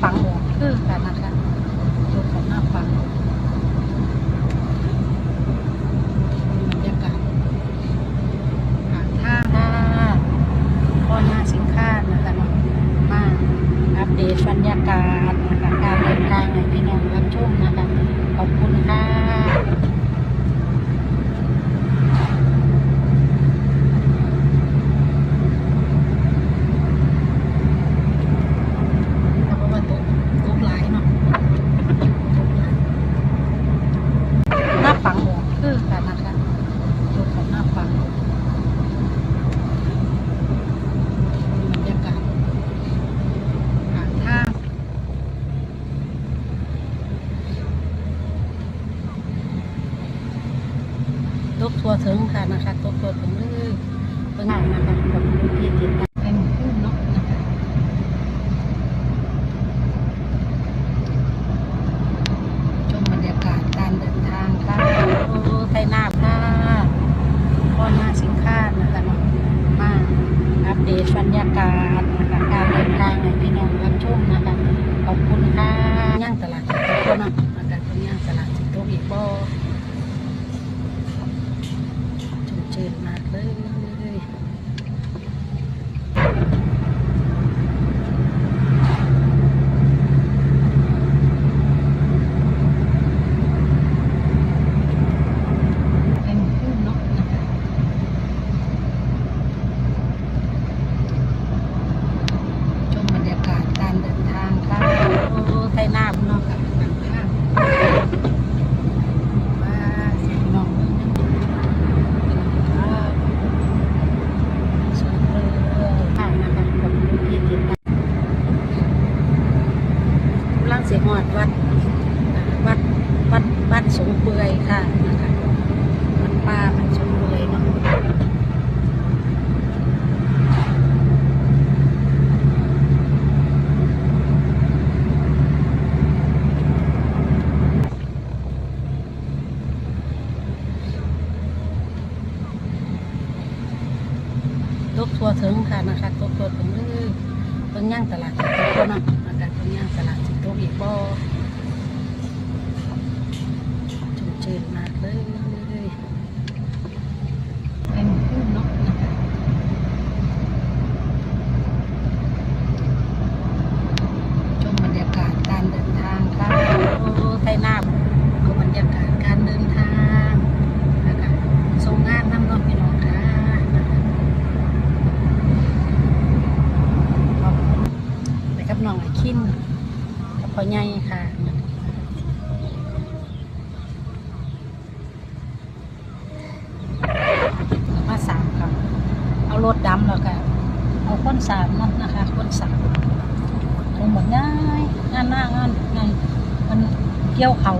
帮我嗯，来拿开 Danke. ำแล้วก็เอาข้นสามมันะคะข้นสามคงหมดง่ายง่ายง่างานมันเกี่ยวเขา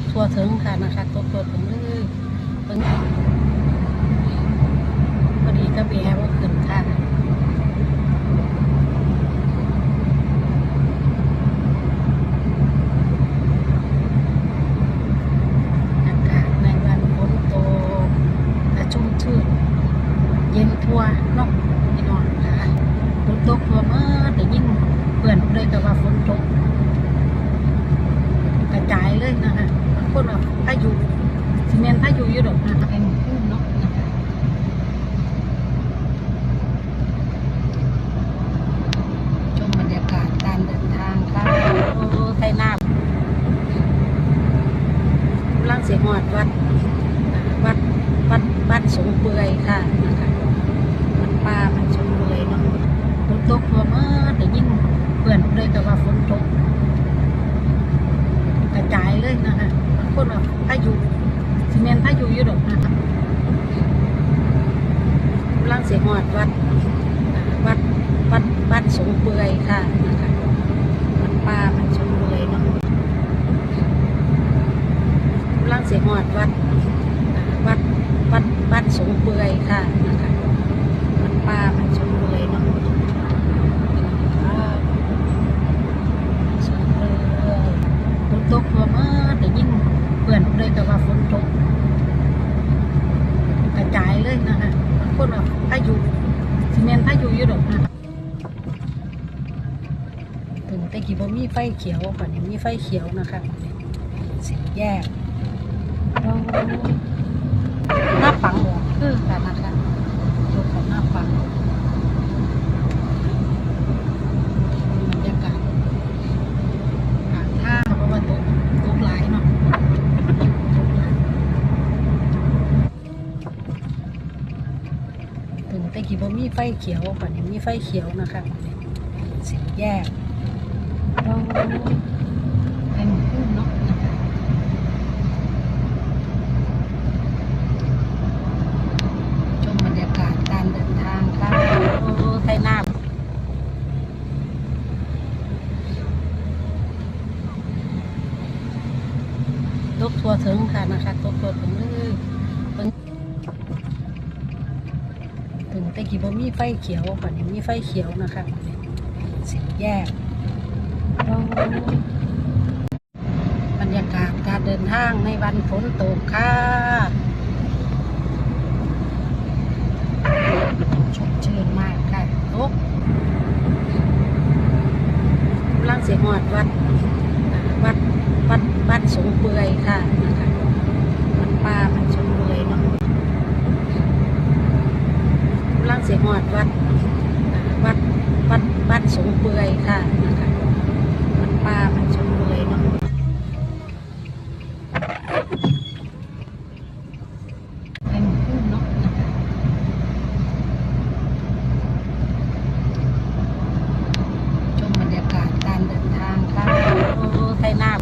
กทัวถึงค่ะนะคะตกทัวถึงเลยพิ่งพอดีก็ไปแอร์ว่าขึ้น แต่ยิ่งเปื่อนเลยแต่ว่าฝนตกกระจายเลยนะคะคนว่าพายุซีเมนพายุยุดอกนะคะกำลังเสียหอดวัด วัดวัดวัดสงเปื่อยค่ะนะคะมันป่ามันชมเปื่อยเนาะกำลังเสียหอดวัดวัดวัดวัดสงเปื่อยค่ะนะคะมันป่ามันชมเปื่อยเนาะอ่าสงเปื่อยฝนตกตัวเมื่อแต่ยิ่ง เปื่อนเลยแต่ว่าฝนตกกระจายเลยนะคะบางคนว่าพายุซีเมนต์พายุอยุดอกนะคะถึงแต่กี้บ่มีไฟเขียวป่านนี้มีไฟเขียวนะคะสีแยกโอ้หน้าปังหมดคือกันนะคะยกของหน้าปังบรรยากาศหางท่างเพราะว่าตกตกหลายเนาะตกหลาย ถึงแต่กี้บ่มีไฟ เขียวป่านนี้มีไฟเขียวนะคะสีแยกโอ้เป็นผู้นกนะคะชมบรรยากาศการเดินทางค่ะโอ้ไทยนาบตกทัวถึงค่ะนะคะตกทัวถึงเลยเพิ่น ถึง แต่กี้บ่มีไฟเขียวป่านนี้มีไฟเขียวนะคะสีแยกบรรยากาศการเดินทางในวันฝนตกค่ะชมชื่นมากค่ะตกกำลังเสียหอดวัดอ่าวัดวัดวัดสงเปื่อยค่ะนะคะมันป่ามันชมเปื่อยเนาะ กำลังเสียหอดวัดอ่าวัดวัดวัด สงเปื่อยค่ะนะคะมันป่ามันชมเปื่อยเนาะเป็นผู้นกนะคะชมบรรยากาศการเดินทางค่ะโอ้ไทยนาบ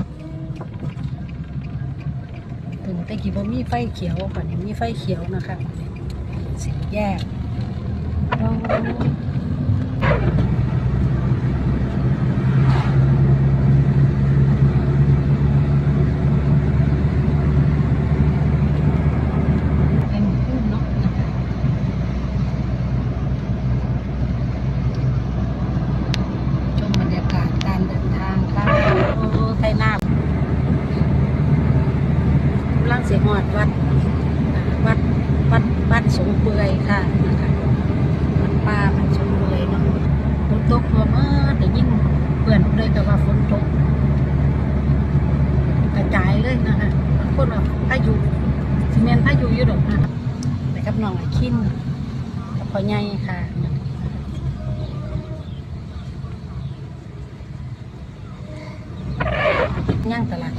ถึงแต่กี้บ่มีไฟเขียวป่านนี้มีไฟเขียวนะคะสีแยก โอ้เป็นผู้นกนะคะชมบรรยากาศการเดินทางค่ะโอ้ไทยนาบกำลังเสียหอดวัดอ่าวัดวัดวัดสง เปื่อยค่ะนะคะมันป่ามันชมเปื่อยเนาะฝนตกตัวเมื่อแต่ยิ่งเปื่อนเลยแต่ว่าฝนตกกระจายเลยนะคะคนว่าพายุซีเมนพายุยุดอกนะคะไปกับน้องไอ้คินกับพ่อใหญ่ค่ะย่างตลาด